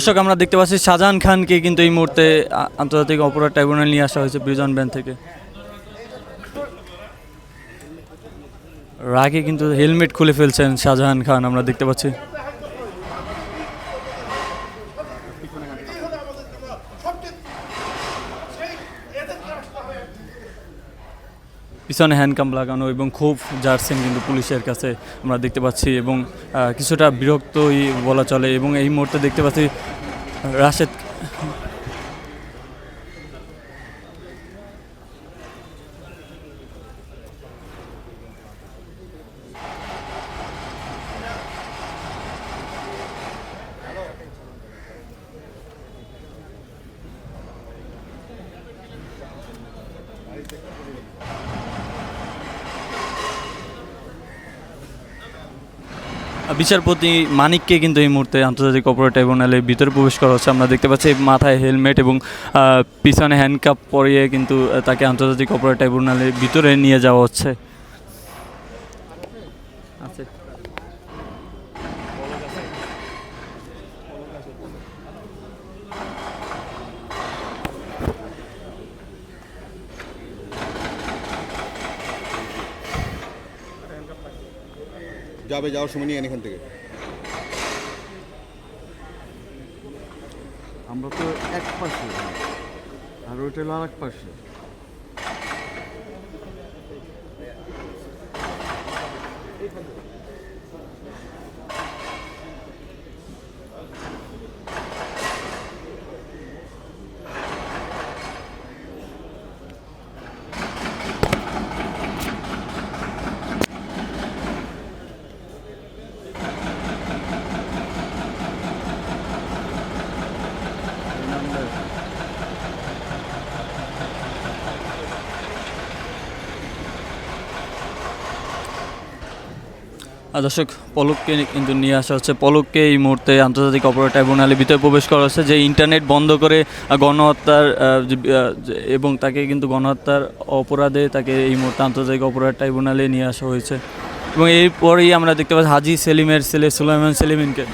দর্শক, আমরা দেখতে পাচ্ছি শাহজাহান খানকে কিন্তু এই মুহূর্তে আন্তর্জাতিক অপরাধ ট্রাইব্যুনাল নিয়ে আসা হয়েছে ব্রিজন ব্যান থেকে। রাগে কিন্তু হেলমেট খুলে ফেলছেন শাহজাহান খান, আমরা দেখতে পাচ্ছি। পিছনে হ্যান্ডকাম লাগানো এবং খুব জার্সেন কিন্তু পুলিশের কাছে আমরা দেখতে পাচ্ছি এবং কিছুটা বিরক্তই বলা চলে এবং এই মুহূর্তে দেখতে পাচ্ছি রাশেদ বিচারপতি মানিককে কিন্তু এই মুহূর্তে আন্তর্জাতিক অপরাধ ট্রাইব্যুনালে ভিতরে প্রবেশ করা হচ্ছে। আমরা দেখতে পাচ্ছি মাথায় হেলমেট এবং পিছনে পিছনে হ্যান্ডকাপ পরিয়ে কিন্তু তাকে আন্তর্জাতিক অপরাধ ট্রাইব্যুনালের ভিতরে নিয়ে যাওয়া হচ্ছে। আচ্ছা যাবে যাওয়ার সময় নিয়ে এখান থেকে? আমরা তো এক পাশে। আর ওইটা হলো আর এক পাশে। দর্শক, পলককে কিন্তু নিয়ে আসা হচ্ছে। পলককে এই মুহূর্তে আন্তর্জাতিক অপরাধ ট্রাইব্যুনালের ভিতরে প্রবেশ করা হচ্ছে, যে ইন্টারনেট বন্ধ করে গণহত্যার এবং তাকে কিন্তু গণহত্যার অপরাধে তাকে এই মুহূর্তে আন্তর্জাতিক অপরাধ ট্রাইব্যুনালে নিয়ে আসা হয়েছে। এবং এরপরেই আমরা দেখতে পাচ্ছি হাজি সেলিমের ছেলে সুলাইমান সেলিমিনকে।